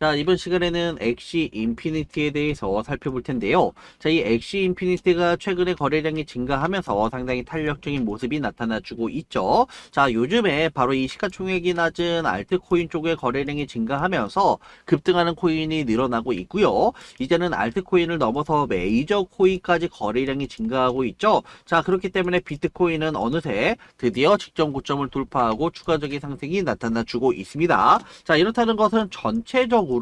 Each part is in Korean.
자, 이번 시간에는 엑시 인피니티에 대해서 살펴볼 텐데요. 자, 이 엑시 인피니티가 최근에 거래량이 증가하면서 상당히 탄력적인 모습이 나타나주고 있죠. 자, 요즘에 바로 이 시가총액이 낮은 알트코인 쪽의 거래량이 증가하면서 급등하는 코인이 늘어나고 있고요. 이제는 알트코인을 넘어서 메이저 코인까지 거래량이 증가하고 있죠. 자, 그렇기 때문에 비트코인은 어느새 드디어 직전 고점을 돌파하고 추가적인 상승이 나타나주고 있습니다. 자, 이렇다는 것은 전체적으로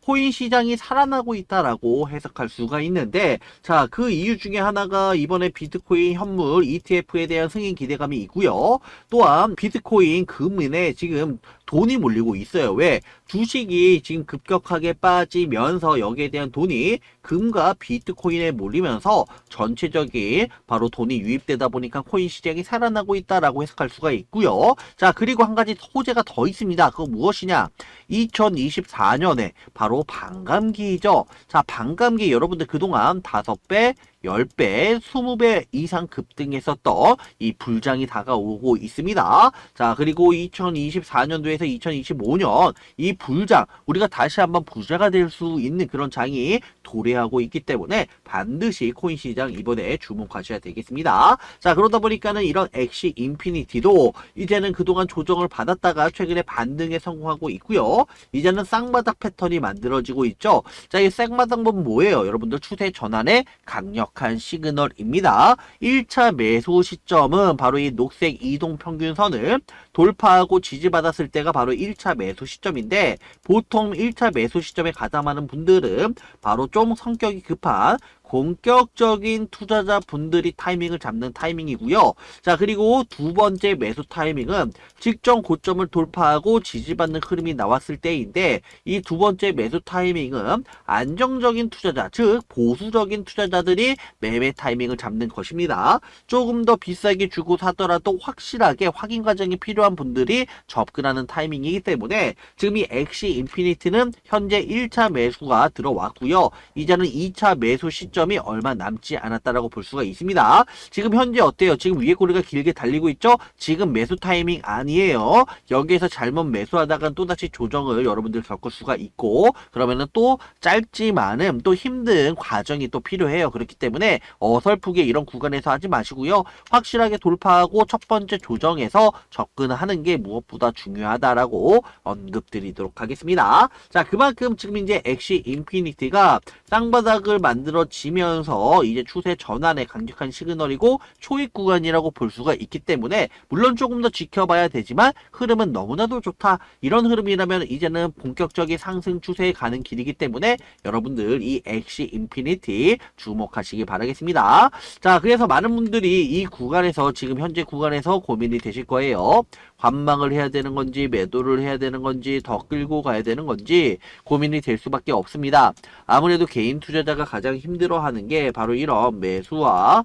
코인 시장이 살아나고 있다라고 해석할 수가 있는데, 자, 그 이유 중에 하나가 이번에 비트코인 현물 ETF에 대한 승인 기대감이 있고요. 또한 비트코인 금은에 지금 돈이 몰리고 있어요. 왜? 주식이 지금 급격하게 빠지면서 여기에 대한 돈이 금과 비트코인에 몰리면서 전체적인 바로 돈이 유입되다 보니까 코인 시장이 살아나고 있다라고 해석할 수가 있고요. 자, 그리고 한 가지 호재가 더 있습니다. 그거 무엇이냐? 2024년에 바로 반감기죠. 자, 반감기 여러분들 그동안 5배, 10배, 20배 이상 급등했었던 이 불장이 다가오고 있습니다. 자, 그리고 2024년도에서 2025년 이 불장, 우리가 다시 한번 부자가 될 수 있는 그런 장이 도래하고 있기 때문에 반드시 코인 시장 이번에 주목하셔야 되겠습니다. 자, 그러다 보니까는 이런 엑시 인피니티도 이제는 그동안 조정을 받았다가 최근에 반등에 성공하고 있고요. 이제는 쌍바닥 패턴이 만들어지고 있죠. 자, 이 쌍바닥은 뭐예요? 여러분들 추세 전환의 강력 한 시그널입니다. 1차 매수 시점은 바로 이 녹색 이동 평균선을 돌파하고 지지받았을 때가 바로 1차 매수 시점인데 보통 1차 매수 시점에 가담하는 분들은 바로 좀 성격이 급한 본격적인 투자자 분들이 타이밍을 잡는 타이밍이고요. 자, 그리고 두 번째 매수 타이밍은 직전 고점을 돌파하고 지지받는 흐름이 나왔을 때인데 이 두 번째 매수 타이밍은 안정적인 투자자, 즉 보수적인 투자자들이 매매 타이밍을 잡는 것입니다. 조금 더 비싸게 주고 사더라도 확실하게 확인 과정이 필요한 분들이 접근하는 타이밍이기 때문에 지금 이 엑시 인피니티는 현재 1차 매수가 들어왔고요. 이제는 2차 매수 시점 시점이 얼마 남지 않았다라고 볼 수가 있습니다. 지금 현재 어때요? 지금 위에 꼬리가 길게 달리고 있죠? 지금 매수 타이밍 아니에요. 여기에서 잘못 매수하다가 또다시 조정을 여러분들 겪을 수가 있고 그러면은 또 짧지만은 또 힘든 과정이 또 필요해요. 그렇기 때문에 어설프게 이런 구간에서 하지 마시고요. 확실하게 돌파하고 첫 번째 조정에서 접근하는 게 무엇보다 중요하다라고 언급드리도록 하겠습니다. 자, 그만큼 지금 이제 엑시 인피니티가 쌍바닥을 만들어 지면서 이제 추세 전환의 강력한 시그널이고 초입 구간이라고 볼 수가 있기 때문에 물론 조금 더 지켜봐야 되지만 흐름은 너무나도 좋다. 이런 흐름이라면 이제는 본격적인 상승 추세에 가는 길이기 때문에 여러분들 이 엑시 인피니티 주목하시기 바라겠습니다. 자, 그래서 많은 분들이 이 구간에서 지금 현재 구간에서 고민이 되실 거예요. 관망을 해야 되는 건지 매도를 해야 되는 건지 더 끌고 가야 되는 건지 고민이 될 수밖에 없습니다. 아무래도 개인 투자자가 가장 힘들어하는 게 바로 이런 매수와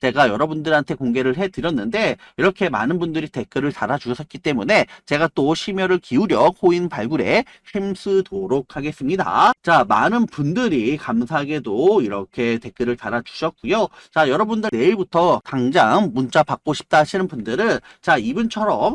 제가 여러분들한테 공개를 해드렸는데 이렇게 많은 분들이 댓글을 달아주셨기 때문에 제가 또 심혈을 기울여 코인 발굴에 힘쓰도록 하겠습니다. 자, 많은 분들이 감사하게도 이렇게 댓글을 달아주셨고요. 자, 여러분들 내일부터 당장 문자 받고 싶다 하시는 분들은 자, 이분처럼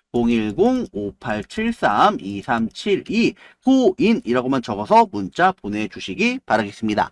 010-5873-2372 코인이라고만 적어서 문자 보내주시기 바라겠습니다.